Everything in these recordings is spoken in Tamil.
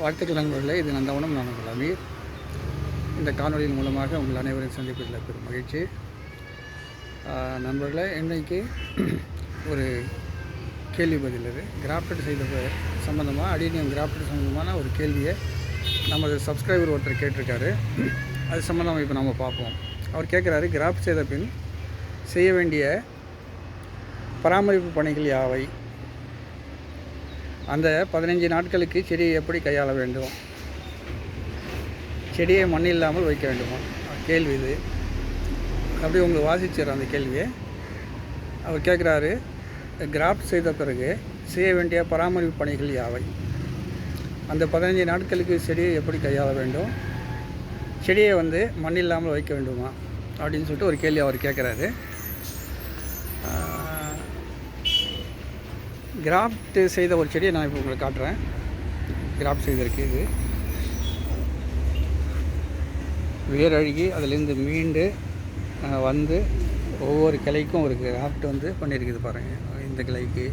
வாழ்த்துக்கள் நண்பர்களே. இது நந்தவனம். நான் உங்கள் அமீர். இந்த காணொலியின் மூலமாக உங்கள் அனைவரையும் சந்திப்பதில் பெரும் மகிழ்ச்சி. நண்பர்களே இன்றைக்கு ஒரு கேள்வி பதில் இது. கிராஃப்ட் செய்த சம்மந்தமாக அடினியம் கிராஃப்ட் சம்மந்தமான ஒரு கேள்வியை நமது சப்ஸ்கிரைபர் ஒருத்தர் கேட்டிருக்காரு. அது சம்மந்தமாக இப்போ நம்ம பார்ப்போம். அவர் கேட்குறாரு கிராஃப்ட் செய்த பின் செய்ய வேண்டிய பராமரிப்பு பணிகள் யாவை? அந்த பதினைஞ்சு நாட்களுக்கு செடியை எப்படி கையாள வேண்டும்? செடியை மண் இல்லாமல் வைக்க வேண்டுமா? கேள்வி இது. அப்படி உங்களுக்கு வாசிச்சார் அந்த கேள்வியை. அவர் கேட்குறாரு கிராஃப்ட் செய்த பிறகு செய்ய வேண்டிய பராமரிப்பு பணிகள் யாவை? அந்த பதினஞ்சு நாட்களுக்கு செடியை எப்படி கையாள வேண்டும்? செடியை வந்து மண் இல்லாமல் வைக்க வேண்டுமா? அப்படின்னு சொல்லிட்டு ஒரு கேள்வி அவர் கேட்குறாரு. கிராஃப்ட் செய்த ஒரு செடியை நான் இப்போ உங்களுக்கு காட்டுறேன். கிராஃப்ட் செய்திருக்கு இது. வேரழுகி அழுகி மீண்டு வந்து ஒவ்வொரு கிளைக்கும் ஒரு கிராஃப்ட் வந்து பண்ணியிருக்குது பாருங்கள் இந்த கிளைக்கு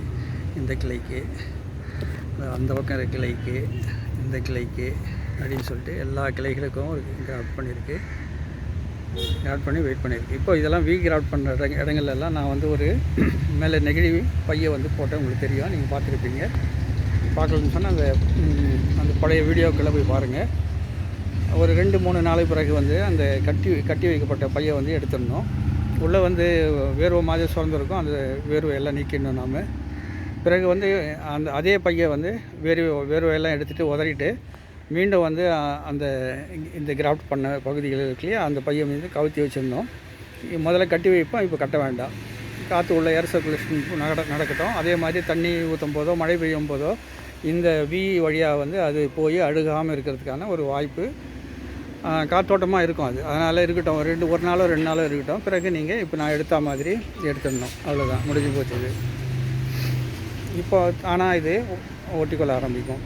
இந்த கிளைக்கு அந்த பக்கம் இருக்கிற கிளைக்கு இந்த கிளைக்கு அப்படின்னு சொல்லிட்டு எல்லா கிளைகளுக்கும் ஒரு கிராஃப்ட் பண்ணியிருக்கு. கிராட் பண்ணி வெயிட் பண்ணியிருக்கு இப்போ இதெல்லாம் வீ கிராட் பண்ணுற இடங்க இடங்கள்லாம் நான் வந்து ஒரு மேலே நெகிழிவு பையை வந்து போட்டேன். உங்களுக்கு தெரியும். நீங்கள் பார்த்துருப்பீங்க. பார்க்கலன்னு சொன்னால் அந்த அந்த பழைய வீடியோக்களை போய் பாருங்கள் ஒரு ரெண்டு மூணு நாளைக்கு பிறகு வந்து அந்த கட்டி கட்டி வைக்கப்பட்ட பையை வந்து எடுத்துடணும். உள்ளே வந்து வேர்வை மாதிரி சுரந்திருக்கும். அந்த வேர்வை எல்லாம் நீக்கிடணும் நாம். பிறகு வந்து அந்த அதே பையை வந்து வேர்வை வேர்வையெல்லாம் எடுத்துகிட்டு உதறிட்டு மீண்டும் வந்து அந்த இந்த கிராஃப்ட் பண்ண பகுதிகள் இருக்கு அந்த பையை மீது கவுத்தி வச்சுருந்தோம். முதல்ல கட்டி வைப்போம் இப்போ கட்ட வேண்டாம். காற்று உள்ள ஏர் சர்க்குலேஷன் நட நடக்கட்டும். அதே மாதிரி தண்ணி ஊற்றும் போதோ மழை பெய்யும் போதோ இந்த வி வழியாக வந்து அது போய் அழுகாமல் இருக்கிறதுக்கான ஒரு வாய்ப்பு காற்றோட்டமாக இருக்கும் அது. அதனால் இருக்கட்டும் ஒரு ரெண்டு ஒரு நாளோ ரெண்டு நாளோ இருக்கட்டும். பிறகு நீங்கள் இப்போ நான் எடுத்த மாதிரி எடுத்துடணும். அவ்வளோதான் முடிஞ்சு போச்சு இது. இப்போ ஆனால் இது ஒட்டிக்கொள்ள ஆரம்பிக்கும்.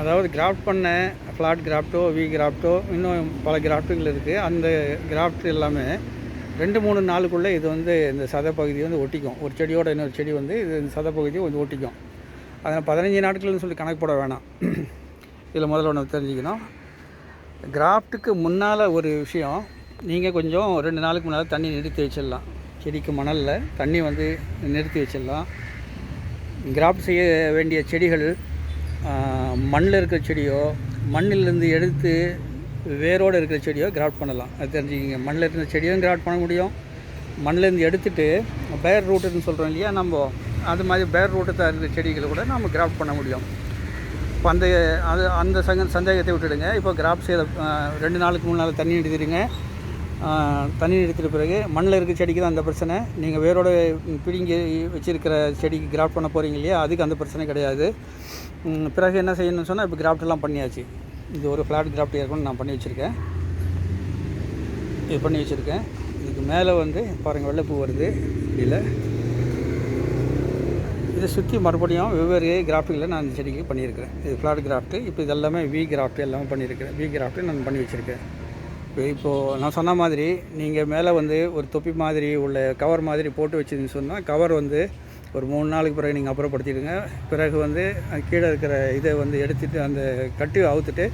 அதாவது கிராஃப்ட் பண்ண ஃப்ளாட் கிராஃப்டோ வி கிராஃப்டோ இன்னும் பல கிராஃப்ட்டுகள் இருக்குது அந்த கிராஃப்ட் எல்லாமே ரெண்டு மூணு நாளுக்குள்ளே இது வந்து இந்த சதை பகுதி வந்து ஒட்டிக்கும். ஒரு செடியோட இன்னொரு செடி வந்து இது இந்த சதை பகுதியை வந்து ஒட்டிக்கும். அதனால் பதினஞ்சு நாட்கள்னு சொல்லி கணக்கு போட வேணாம். இதில் முதல்ல ஒன்று தெரிஞ்சுக்கணும். கிராஃப்ட்டுக்கு முன்னால் ஒரு விஷயம் நீங்கள் கொஞ்சம் ரெண்டு நாளுக்கு முன்னால் தண்ணி நிறுத்தி வச்சிடலாம். செடிக்கு மணலில் தண்ணி வந்து நிறுத்தி வச்சிடலாம். கிராஃப்ட் செய்ய வேண்டிய செடிகள் மண்ணில் இருக்கிற செடியோ மண்ணிலிருந்து எடுத்து வேரோடு இருக்கிற செடியோ கிராஃப்ட் பண்ணலாம். அது தெரிஞ்சுக்கிங்க. மண்ணில் இருக்கிற செடியும் கிராஃப்ட் பண்ண முடியும். மண்ணிலேருந்து எடுத்துட்டு பேர் ரூட்டுன்னு சொல்கிறோம் இல்லையா நம்ம? அது மாதிரி பேர் ரூட்டு தான் இருக்கிற செடிகளை கூட நம்ம கிராஃப்ட் பண்ண முடியும். இப்போ அந்த அது அந்த சங்க சந்தேகத்தை விட்டுடுங்க. இப்போ கிராஃப்ட் செய்த ரெண்டு நாளுக்கு மூணு நாள் தண்ணி எடுத்துடுங்க. தண்ணி எடுத்துட்ட பிறகு மண்ணில் இருக்க செடிக்கு தான் அந்த பிரச்சனை. நீங்கள் வேரோட பிடிங்கி வச்சுருக்கிற செடிக்கு கிராஃப்ட் பண்ண போகிறீங்க இல்லையா? அதுக்கு அந்த பிரச்சனை கிடையாது. பிறகு என்ன செய்யணும்னு சொன்னால் இப்போ கிராஃப்ட்லாம் பண்ணியாச்சு. இது ஒரு ஃப்ளாட் கிராஃப்ட் ஏற்கனவே நான் பண்ணி வச்சுருக்கேன். இது பண்ணி வச்சுருக்கேன். இதுக்கு மேலே வந்து பாருங்கள் வெள்ளைப்பூ வருது. இதில் இதை சுற்றி மறுபடியும் வெவ்வேறு கிராஃப்டில் நான் இந்த செடிக்கு பண்ணியிருக்கிறேன். இது ஃப்ளாட் கிராஃப்ட்டு இப்போ இதெல்லாமே வி கிராஃப்ட் எல்லாமே பண்ணியிருக்கிறேன். வி கிராஃப்ட்டு நான் பண்ணி வச்சுருக்கேன். இப்போது நான் சொன்ன மாதிரி நீங்கள் மேலே வந்து ஒரு தொப்பி மாதிரி உள்ள கவர் மாதிரி போட்டு வச்சுருந்துன்னு சொன்னால் கவர் வந்து ஒரு மூணு நாளுக்கு பிறகு நீங்கள் அப்புறப்படுத்திடுங்க. பிறகு வந்து கீழே இருக்கிற இதை வந்து எடுத்துட்டு அந்த கட்டு அவுத்துட்டு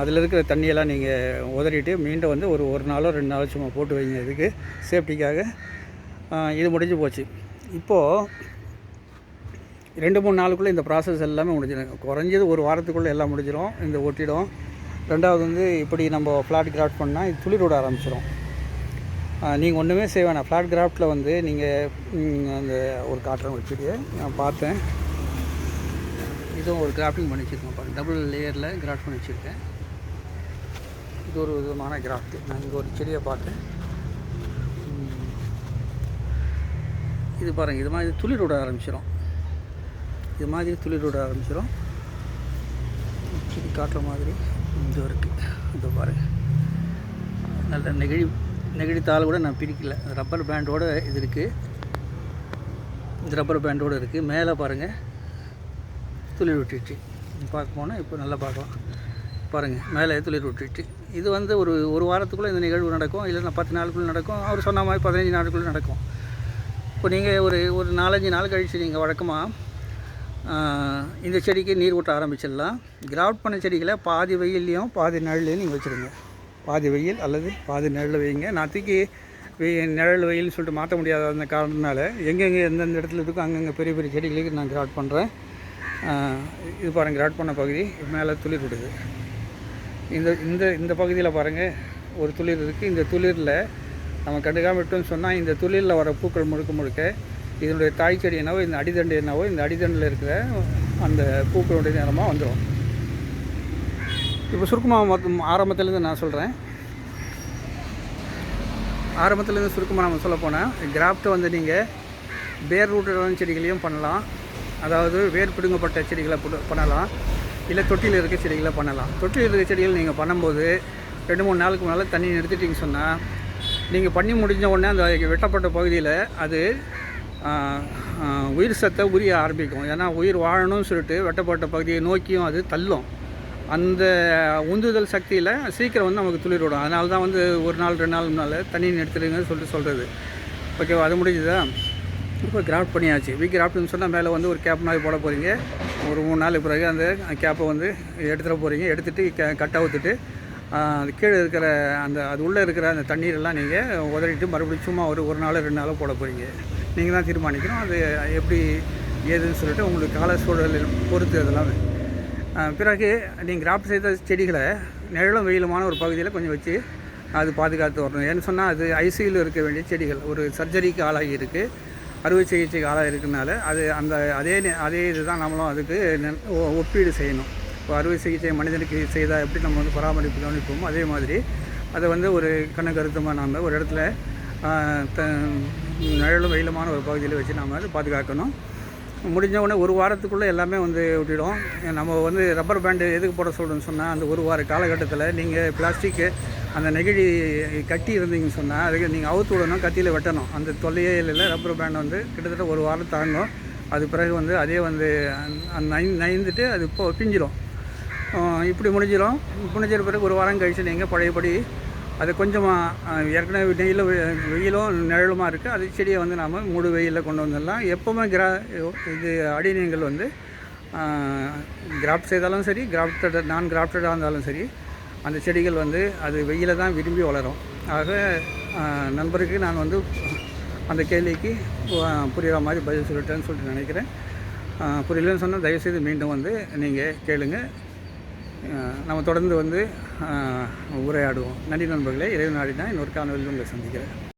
அதில் இருக்கிற தண்ணியெல்லாம் நீங்கள் உதறிட்டு மீண்டும் வந்து ஒரு ஒரு நாளோ ரெண்டு நாளோ சும்மா போட்டு வைங்க இதுக்கு. சேஃப்டிக்காக. இது முடிஞ்சு போச்சு. இப்போது ரெண்டு மூணு நாளுக்குள்ளே இந்த ப்ராசஸ் எல்லாமே முடிஞ்சிடும். குறைஞ்சது ஒரு வாரத்துக்குள்ளே எல்லாம் முடிஞ்சிடும். இந்த ஒட்டிடும். ரெண்டாவது வந்து இப்படி நம்ம ஃப்ளாட் கிராஃப்ட் பண்ணால் இது துளிர் விட ஆரம்பிச்சிடும் நீங்கள் ஒன்றுமே செய்ய வேணாம். ஃப்ளாட் கிராஃப்டில் வந்து நீங்கள் அந்த ஒரு காட்டுறேன் ஒரு செடியை நான் பார்த்தேன். இதுவும் ஒரு கிராஃப்டிங் பண்ணி வச்சுருக்கேன் டபுள் லேயரில் கிராஃப்ட் பண்ணி வச்சுருக்கேன். இது ஒரு விதமான கிராஃப்ட் நான் இங்கே ஒரு செடியை பார்த்தேன். இது பாருங்கள் இது மாதிரி துளிர் விட ஆரம்பிச்சிடும் இது மாதிரி துளிர் விட ஆரம்பிச்சிடும் செடி காட்டுற மாதிரி. இது இருக்குது இது பாருங்கள் நல்ல நெகிழி நெகிழி தாள் கூட நான் பிரிக்கல. ரப்பர் பேண்டோட இது இருக்குது இந்த ரப்பர் பேண்டோட இருக்குது மேலே பாருங்கள் துளிர் விட்டுச்சு பார்க்க போனால் இப்போ நல்லா பார்க்கலாம். பாருங்கள் மேலே துளிர் விட்டுச்சு இது வந்து ஒரு ஒரு வாரத்துக்குள்ளே இந்த நிகழ்வு நடக்கும். இல்லைன்னா பத்து நாளுக்குள்ளே நடக்கும். அவர் சொன்ன மாதிரி பதினஞ்சு நாளுக்குள்ளே நடக்கும். இப்போ நீங்கள் ஒரு ஒரு நாலஞ்சு நாள் கழித்து நீங்கள் வழக்கமாக இந்த செடிக்கு நீர் ஊட்ட ஆரம்பிச்சிடலாம். கிராஃப்ட் பண்ண செடிகளை பாதி வெயில்லையும் பாதி நிழல்லையும் நீங்கள் வச்சுருங்க. பாதி வெயில் அல்லது பாதி நிழல் வைங்க. நாளைக்கு வெய் நிழல் வெயில்னு சொல்லிட்டு மாற்ற முடியாத அந்த காரணத்தினால எங்கெங்கே எந்தெந்த இடத்துல இருக்கோ அங்கங்கே பெரிய பெரிய செடிகளுக்கு நான் கிராஃப்ட் பண்ணுறேன் இது பாருங்கள் கிராஃப்ட் பண்ண பகுதி மேலே துளிர் விடுது. இந்த இந்த இந்த பகுதியில் பாருங்கள் ஒரு துளிர் இருக்குது இந்த துளிரில் நம்ம கண்டுக்காம விட்டோம்னு சொன்னால் இந்த துளிரில் வர பூக்கள் முழுக்க முழுக்க இதனுடைய தாய் செடி என்னவோ இந்த அடிதண்டு என்னவோ இந்த அடிதண்டில் இருக்கிற அந்த பூக்களுடைய நிறமாக வந்துடும் இப்போ சுருக்கமாக மொத்தம் ஆரம்பத்துலேருந்து நான் சொல்கிறேன் ஆரம்பத்துலேருந்து சுருக்கமாக நம்ம சொல்ல போனால் கிராஃப்ட்டை வந்து நீங்கள் வேர் ரூட்டான செடிகளையும் பண்ணலாம். அதாவது வேர் பிடுங்கப்பட்ட செடிகளை பண்ணலாம். இல்லை தொட்டியில் இருக்க செடிகளை பண்ணலாம். தொட்டியில் இருக்க செடிகள் நீங்கள் பண்ணும்போது ரெண்டு மூணு நாளுக்கு முன்னால் தண்ணி நிறுத்திட்டீங்க சொன்னால் நீங்கள் பண்ணி முடிஞ்ச உடனே அந்த வெட்டப்பட்ட பகுதியில் அது உயிர் சத்தை உரிய ஆரம்பிக்கும். ஏன்னா உயிர் வாழணும்னு சொல்லிட்டு வெட்டப்பட்ட பகுதியை நோக்கியும் அது தள்ளும். அந்த உந்துதல் சக்தியில் சீக்கிரம் வந்து நமக்கு துளிர் விடும். அதனால தான் வந்து ஒரு நாள் ரெண்டு நாள் முன்னால் தண்ணி நிறுத்துறீங்கன்னு சொல்லிட்டு சொல்கிறது ஓகேவா அது முடிஞ்சுதா? இப்போ கிராஃப்ட் பண்ணியாச்சு. வீ கிராஃப்ட்னு சொன்னால் மேலே வந்து ஒரு கேப் மாதிரி போட போகிறீங்க ஒரு மூணு நாள் பிறகு அந்த கேப்பை வந்து எடுத்துகிட்டு போகிறீங்க எடுத்துகிட்டு க கட் அவுத்துட்டு அது கீழே இருக்கிற அந்த அது உள்ளே இருக்கிற அந்த தண்ணீரெல்லாம் நீங்கள் உதறிட்டு மறுபடியும் சும்மா ஒரு ஒரு நாள் ரெண்டு நாளோ போட போகிறீங்க நீங்கள் தான் தீர்மானிக்கணும். அது எப்படி ஏதுன்னு சொல்லிட்டு உங்களுக்கு கால சூழலில் பொறுத்து அதெல்லாம் பிறகு நீங்கள் கிராஃப்ட் செய்த செடிகளை நிழலும் வெயிலுமான ஒரு பகுதியில் கொஞ்சம் வச்சு அது பாதுகாத்து வரணும். ஏன்னு சொன்னால் அது ஐசியூவில் இருக்க வேண்டிய செடிகள். ஒரு சர்ஜரிக்கு ஆளாகி இருக்குது அறுவை சிகிச்சைக்கு ஆளாக இருக்கனால அது அந்த அதே நே- அதே இதுதான் நம்மளும் அதுக்கு நெ- ஒப்பீடு செய்யணும். இப்போ அறுவை சிகிச்சை மனிதனுக்கு செய்தால் எப்படி நம்ம வந்து பராமரிப்பு கவனிப்போமோ அதே மாதிரி அதை வந்து ஒரு கண்ணு கருத்தமாக நாம் ஒரு இடத்துல நிழலும் வெயிலுமான ஒரு பகுதியில் வச்சு நாம் வந்து பாதுகாக்கணும். முடிஞ்ச உடனே ஒரு வாரத்துக்குள்ளே எல்லாமே வந்து விட்டுடும். நம்ம வந்து ரப்பர் பேண்டு எதுக்கு போட சொல்கிறோன்னு சொன்னால் அந்த ஒரு வார காலகட்டத்தில் நீங்கள் பிளாஸ்டிக்கு அந்த நெகிழி கட்டி இருந்தீங்கன்னு சொன்னால் அதுக்கு நீங்கள் அவுத்து விடணும் கத்தியில் வெட்டணும். அந்த தொல்லையே இல்லை ரப்பர் பேண்ட் வந்து கிட்டத்தட்ட ஒரு வாரம் தாங்கும். அது பிறகு வந்து அதே வந்து அந்த நை நைந்துட்டு அது இப்போ பிஞ்சிடும் இப்படி முடிஞ்சிடும் முடிஞ்ச பிறகு ஒரு வாரம் கழிச்சு நீங்கள் பழையபடி அது கொஞ்சமாக ஏற்கனவே வெயில் வெயிலும் நிழலுமாக இருக்குது அது செடியை வந்து நாம் மூடு வெயிலில் கொண்டு வந்துடலாம். எப்போவுமே கிரா இது அடிநீங்கள் வந்து கிராஃப்ட் செய்தாலும் சரி கிராஃப்டட் நான் கிராஃப்டடாக இருந்தாலும் சரி அந்த செடிகள் வந்து அது வெயில தான் விரும்பி வளரும். ஆக நண்பருக்கு நான் வந்து அந்த கேள்விக்கு புரிகிற மாதிரி பதில் சொல்லிட்டேன்னு சொல்லிட்டு நினைக்கிறேன். புரியலன்னு சொன்னால் தயவுசெய்து மீண்டும் வந்து நீங்கள் கேளுங்கள் நம்ம தொடர்ந்து வந்து உரையாடுவோம். நன்றி நண்பர்களே. இறைவன் நாடினா இன்னொரு காணொலியில் உங்களை சந்திக்கிறேன்.